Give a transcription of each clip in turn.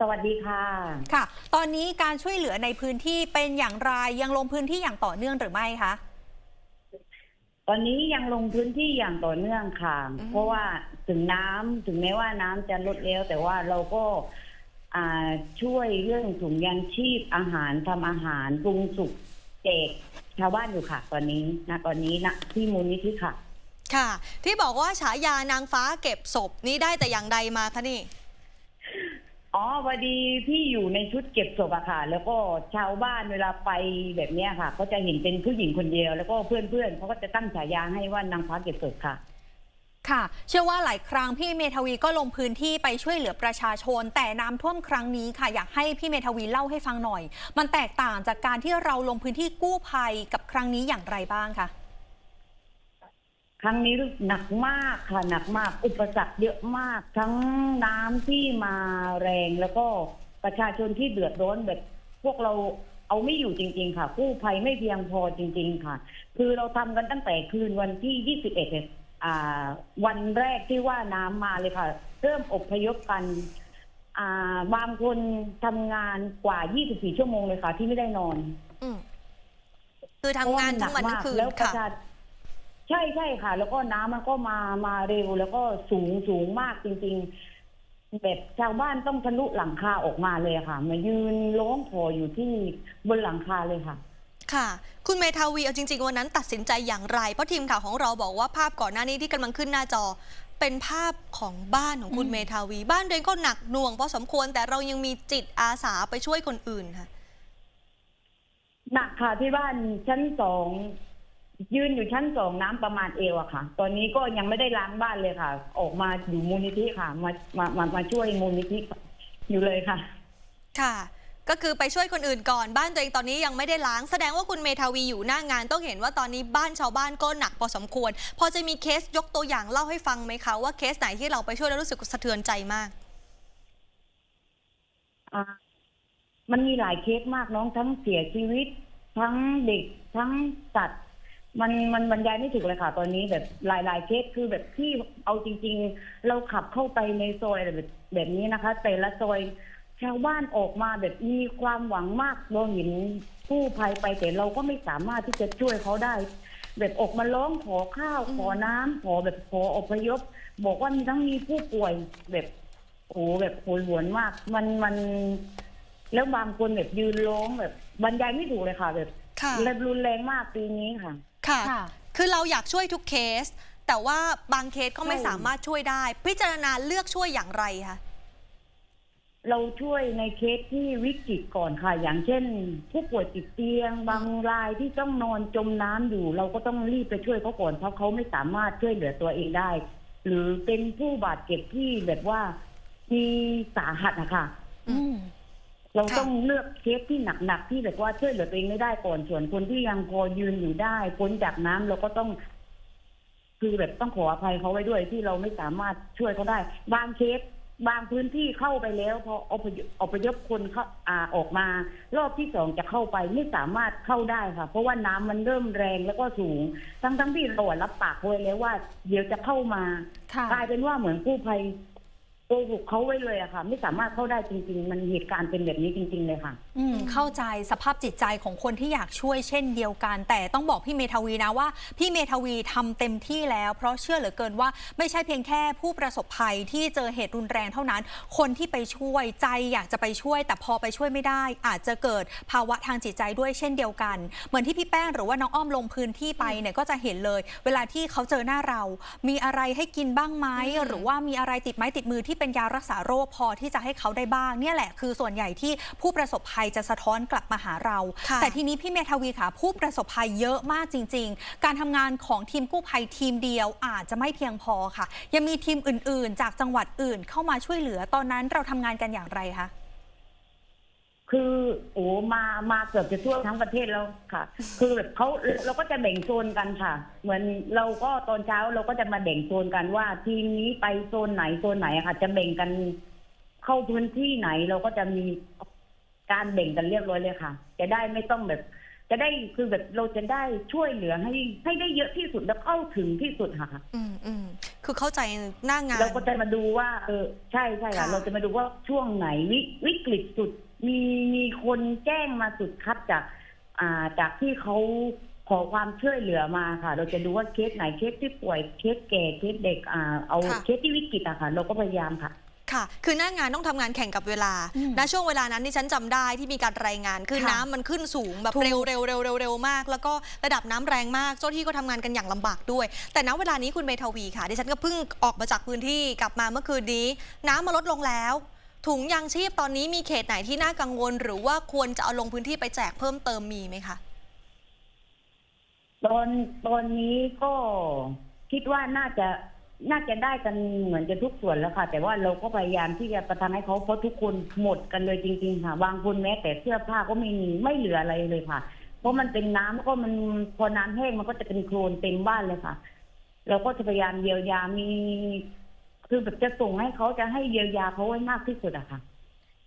สวัสดีค่ะ ค่ะ ตอนนี้การช่วยเหลือในพื้นที่เป็นอย่างไรยังลงพื้นที่อย่างต่อเนื่องหรือไม่คะตอนนี้ยังลงพื้นที่อย่างต่อเนื่องค่ะอืมเพราะว่าถึงน้ำถึงแม้ว่าน้ำจะลดแล้ว แต่ว่าเราก็อ่าช่วยเรื่องถุงยางชีพอาหารทำอาหารปรุงสุกแจกชาวบ้านอยู่ค่ะ ตอนนี้นะตอนนี้นะที่มูลนิธิค่ะ ค่ะ ที่บอกว่าฉายานางฟ้าเก็บศพนี้ได้แต่อย่างใดมาคะนี่ อ๋อพอดีพี่อยู่ในชุดเก็บศพอะค่ะ แล้วก็ชาวบ้านเวลาไปแบบเนี้ยค่ะ ก็จะเห็นเป็นผู้หญิงคนเดียว แล้วก็เพื่อนๆเขาก็จะตั้งฉายาให้ว่านางฟ้าเก็บศพค่ะ ค่ะ เชื่อว่าหลายครั้งพี่เมทวีก็ลงพื้นที่ไปช่วยเหลือประชาชน แต่น้ำท่วมครั้งนี้ค่ะ อยากให้พี่เมทวีเล่าให้ฟังหน่อย มันแตกต่างจากการที่เราลงพื้นที่กู้ภัยกับครั้งนี้อย่างไรบ้างคะ ครั้งนี้หนักมากค่ะหนักมากอุปสรรคเยอะมาก ทั้งน้ำที่มาแรงแล้วก็ประชาชนที่เดือดร้อนแบบพวกเราเอาไม่อยู่จริง ๆ ค่ะกู้ภัยไม่เพียงพอจริง ๆ ค่ะ คือเราทำกันตั้งแต่คืนวันที่ 21เนี่ยอ่าวันแรกที่ว่าน้ำมาเลยค่ะ เริ่มอพยพกันอ่าบางคนทำงานกว่า 24 ชั่วโมงเลยค่ะ ที่ไม่ได้นอนอืมคือทำงานทั้งวันทั้งคืนแล้วประค่ะชา ใช่ใช่ค่ะ แล้วก็น้ำมันก็มามาเร็วแล้วก็สูงสูงมากจริง ๆ แบบชาวบ้านต้องทะลุหลังคาออกมาเลยค่ะ มายืนร้องขออยู่ที่บนหลังคาเลยค่ะ ค่ะ คุณเมทาวีเอาจริง ๆ วันนั้นตัดสินใจอย่างไร เพราะทีมข่าวของเราบอกว่าภาพก่อนหน้านี้ที่กำลังขึ้นหน้าจอ เป็นภาพของบ้านของคุณอืมเมทาวี บ้านเดนก็หนักหน่วงพอสมควรแต่เรายังมีจิตอาสาไปช่วยคนอื่นค่ะ หนักค่ะที่บ้านชั้นสอง ยืนอยู่ชั้นสองน้ำประมาณเอวอะค่ะ ตอนนี้ก็ยังไม่ได้ล้างบ้านเลยค่ะ ออกมาอยู่มูลนิธิค่ะ มามามามาช่วยมูลนิธิอยู่เลยค่ะ ค่ะ ก็คือไปช่วยคนอื่นก่อนบ้านตัวเองตอนนี้ยังไม่ได้ล้าง แสดงว่าคุณเมทาวีอยู่หน้างาน ต้องเห็นว่าตอนนี้บ้านชาวบ้านก็หนักพอสมควร พอจะมีเคสยกตัวอย่างเล่าให้ฟังไหมคะว่าเคสไหนที่เราไปช่วยแล้วรู้สึกสะเทือนใจมากอ่ามันมีหลายเคสมากน้องทั้งเสียชีวิต ทั้งเด็กทั้งสัตว์ มันมันบรรยายไม่ถูกเลยค่ะ ตอนนี้แบบหลายหลายเคสคือแบบที่เอาจริง ๆ เราขับเข้าไปในซอยแบบแบบนี้นะคะ แต่ละซอยชาวบ้านออกมาแบบมีความหวังมากเราเห็นกู้ภัยไปแต่เราก็ไม่สามารถที่จะช่วยเขาได้ แบบออกมาร้องขอข้าวอืมขอน้ำขอแบบขออพยพ บอกว่ามีทั้งมีผู้ป่วยแบบโอ้โหแบบโหยหวนมาก มันมัน แล้วบางคนแบบยืนร้องแบบบรรยายไม่ถูกเลยค่ะ แบบค่ะแบบรุนแรงมากปีนี้ค่ะ ค่ะค่ะ คือเราอยากช่วยทุกเคส แต่ว่าบางเคสก็ไม่ใช่สามารถช่วยได้ พิจารณาเลือกช่วยอย่างไรคะ เราช่วยในเคสที่วิกฤตก่อนค่ะ อย่างเช่น ผู้ป่วยติดเตียง บางรายที่ต้องนอนจมน้ำอยู่ เราก็ต้องรีบไปช่วยเขาก่อนเพราะเขาไม่สามารถช่วยเหลือตัวเองได้ หรือเป็นผู้บาดเจ็บที่แบบว่ามีสาหัสนะคะอืม เราค่ะต้องเลือกเคสที่หนักๆที่แบบว่าช่วยเหลือตัวเองไม่ได้ก่อนส่วนคนที่ยังพอยืนอยู่ได้พ้นจากน้ำเราก็ต้อง คือแบบต้องขออภัยเขาไว้ด้วยที่เราไม่สามารถช่วยเขาได้ บางเคสบางพื้นที่เข้าไปแล้วพออพยพอพยพคนเข้าอ่าออกมา รอบที่สองจะเข้าไปไม่สามารถเข้าได้ค่ะ เพราะว่าน้ำมันเริ่มแรงแล้วก็สูง ทั้งทั้งๆที่เราอะรับปากไว้แล้วว่า เดี๋ยวจะเข้ามาค่ะกลายเป็นว่าเหมือนกู้ภัย โกหกเขาไว้เลยอะค่ะ ไม่สามารถเข้าได้จริง ๆ มันเหตุการณ์เป็นแบบนี้จริง ๆ เลยค่ะ อืมเข้าใจสภาพจิตใจของคนที่อยากช่วยเช่นเดียวกัน แต่ต้องบอกพี่เมทวีนะว่า พี่เมทวีทำเต็มที่แล้ว เพราะเชื่อเหลือเกินว่าไม่ใช่เพียงแค่ผู้ประสบภัยที่เจอเหตุรุนแรงเท่านั้น คนที่ไปช่วยใจอยากจะไปช่วย แต่พอไปช่วยไม่ได้ อาจจะเกิดภาวะทางจิตใจด้วยเช่นเดียวกัน เหมือนที่พี่แป้งหรือว่าน้องอ้อมลงพื้นที่ไปเนี่ยก็จะเห็นเลย เวลาที่เขาเจอหน้าเรา มีอะไรให้กินบ้างไหมอืมหรือว่ามีอะไรติดไม้ติดมือที่เป็นยารักษาโรคพอที่จะให้เขาได้บ้างเนี่ยแหละคือส่วนใหญ่ที่ผู้ประสบภัยจะสะท้อนกลับมาหาเราค่ะแต่ทีนี้พี่เมทวีค่ะผู้ประสบภัยเยอะมากจริง ๆ การทำงานของทีมกู้ภัยทีมเดียวอาจจะไม่เพียงพอค่ะ ยังมีทีมอื่น ๆ จากจังหวัดอื่นเข้ามาช่วยเหลือตอนนั้นเราทำงานกันอย่างไรคะ คือโอ้มามาเกือบจะทั่วทั้งประเทศแล้วค่ะ คือแบบเขาเราก็จะแบ่งโซนกันค่ะ เหมือนเราก็ตอนเช้าเราก็จะมาแบ่งโซนกันว่า ทีมนี้ไปโซนไหนโซนไหนอะค่ะ จะแบ่งกัน เข้าพื้นที่ไหนเราก็จะมีการแบ่งกันเรียบร้อยเลยค่ะ จะได้ไม่ต้องแบบ จะได้คือแบบเราจะได้ช่วยเหลือให้ให้ได้เยอะที่สุดแล้วเข้าถึงที่สุดค่ะอืมอืมคือเข้าใจหน้างานเราก็จะมาดูว่า เออใช่ใช่ค่ะค่ะเราจะมาดูว่าช่วงไหนวิวิกฤตสุด มีมีคนแจ้งมาสุดคัดจาก อ่าจากที่เขาขอความช่วยเหลือมาค่ะ เราจะดูว่าเคสไหนเคสที่ป่วยเคสแก่เคสเด็กอ่าเอาเคสที่วิกฤตอะค่ะ เราก็พยายามค่ะ ค่ะ คือหน้างานต้องทำงานแข่งกับเวลา อืมณช่วงเวลานั้นที่ฉันจำได้ที่มีการรายงาน คือค่ะน้ำมันขึ้นสูงแบบถูก เร็วเร็วเร็วเร็วเร็วมาก แล้วก็ระดับน้ำแรงมาก เจ้าหน้าที่ก็ทำงานกันอย่างลำบากด้วย แต่ณเวลานี้คุณเมทวีค่ะ ดิฉันก็เพิ่งออกมาจากพื้นที่กลับมาเมื่อคืนนี้ น้ำมาลดลงแล้ว ถุงยางชีพตอนนี้มีเขตไหนที่น่ากังวล หรือว่าควรจะเอาลงพื้นที่ไปแจกเพิ่มเติมมีไหมคะตอนตอนนี้ก็คิดว่าน่าจะน่าจะได้กันเหมือนจะทุกส่วนแล้วค่ะ แต่ว่าเราก็พยายามที่จะประทานให้เขาเพราะทุกคนหมดกันเลยจริง ๆ ค่ะบางคนแม้แต่เสื้อผ้าก็ไม่มีไม่เหลืออะไรเลยค่ะ เพราะมันเป็นน้ำแล้วก็มันพอน้ำแห้งมันก็จะเป็นโคลนเต็มบ้านเลยค่ะ เราก็จะพยายามเยียวยามี คือแบบจะส่งให้เขาจะให้เยียวยาเขาไว้มากที่สุดอะค่ะ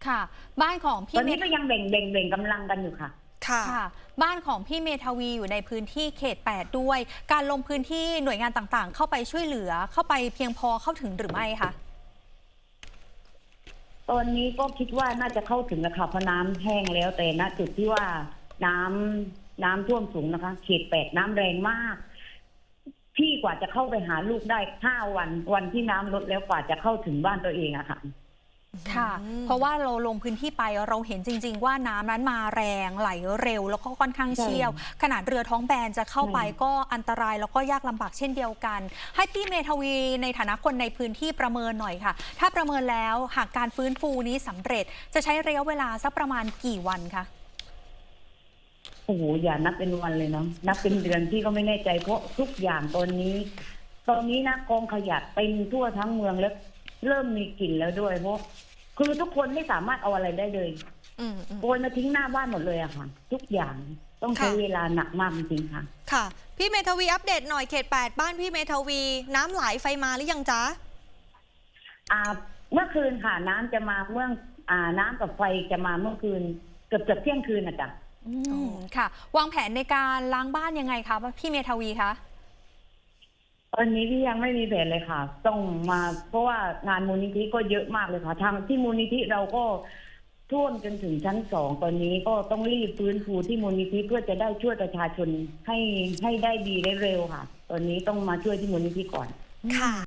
ค่ะ บ้านของตพี่อนเมนี้ก็ยังแบ่งแบ่งแบ่งกำลังกันอยู่ค่ะ ค่ะ ค่ะ บ้านของพี่เมทวีอยู่ในพื้นที่เขต 8 ด้วย การลงพื้นที่หน่วยงานต่างๆ เข้าไปช่วยเหลือเข้าไปเพียงพอเข้าถึงหรือไม่คะ ตอนนี้ก็คิดว่าน่าจะเข้าถึงนะคะเพราะน้ำแห้งแล้วแต่ณจุดที่ว่าน้ำน้ำท่วมสูงนะคะ เขตแปดน้ำแรงมากพี่ กว่าจะเข้าไปหาลูกได้ห้าวันวันที่น้ำลดแล้วกว่าจะเข้าถึงบ้านตัวเองอะค่ะค่ะอืมเพราะว่าเราลงพื้นที่ไปเราเห็นจริง ๆ ว่าน้ำนั้นมาแรงไหลเร็ว แล้วก็ค่อนข้างใช่เชี่ยว ขนาดเรือท้องแบนจะเข้าไปใช่ก็อันตรายแล้วก็ยากลำบากเช่นเดียวกัน ให้พี่เมทวีในฐานะคนในพื้นที่ประเมินหน่อยค่ะ ถ้าประเมินแล้วหากการฟื้นฟูนี้สำเร็จจะใช้ระยะเวลาสักประมาณกี่วันคะ โอ้โหอย่านับเป็นวันเลยเนาะนับเป็นเดือนพี่ก็ไม่แน่ใจเพราะทุกอย่างตอนนี้ ตอนนี้นะกองขยะเต็มทั่วทั้งเมืองแล้ว เริ่มมีกลิ่นแล้วด้วยเพราะคือทุกคนไม่สามารถเอาอะไรได้เลยอืมอืมโอนมาทิ้งหน้าบ้านหมดเลยอะค่ะ ทุกอย่างต้องใช้ค่ะ เวลาหนักมากจริงๆค่ะ ค่ะ พี่เมทวีอัปเดตหน่อยเขต 8 บ้านพี่เมทวี น้ำไหลไฟมาหรือยังจ๊ะ อ่า เมื่อคืนค่ะน้ำจะมาเมื่ออ่าน้ำกับไฟจะมาเมื่อคืน เกือบเกือบเที่ยงคืนนะจ๊ะอือ๋มอ ค่ะ วางแผนในการล้างบ้านยังไงคะพี่เมทวีคะตอนนี้พี่ยังไม่มีแผนเลยค่ะ ต้องมาเพราะว่างานมูลนิธิก็เยอะมากเลยค่ะทางที่มูลนิธิเราก็ท่วมจนถึงชั้นสองตอนนี้ก็ต้องรีบฟื้นฟูที่มูลนิธิเพื่อจะได้ช่วยประชาชนให้ให้ได้ดีได้เร็วค่ะ ตอนนี้ต้องมาช่วยที่มูลนิธิก่อนค่ะ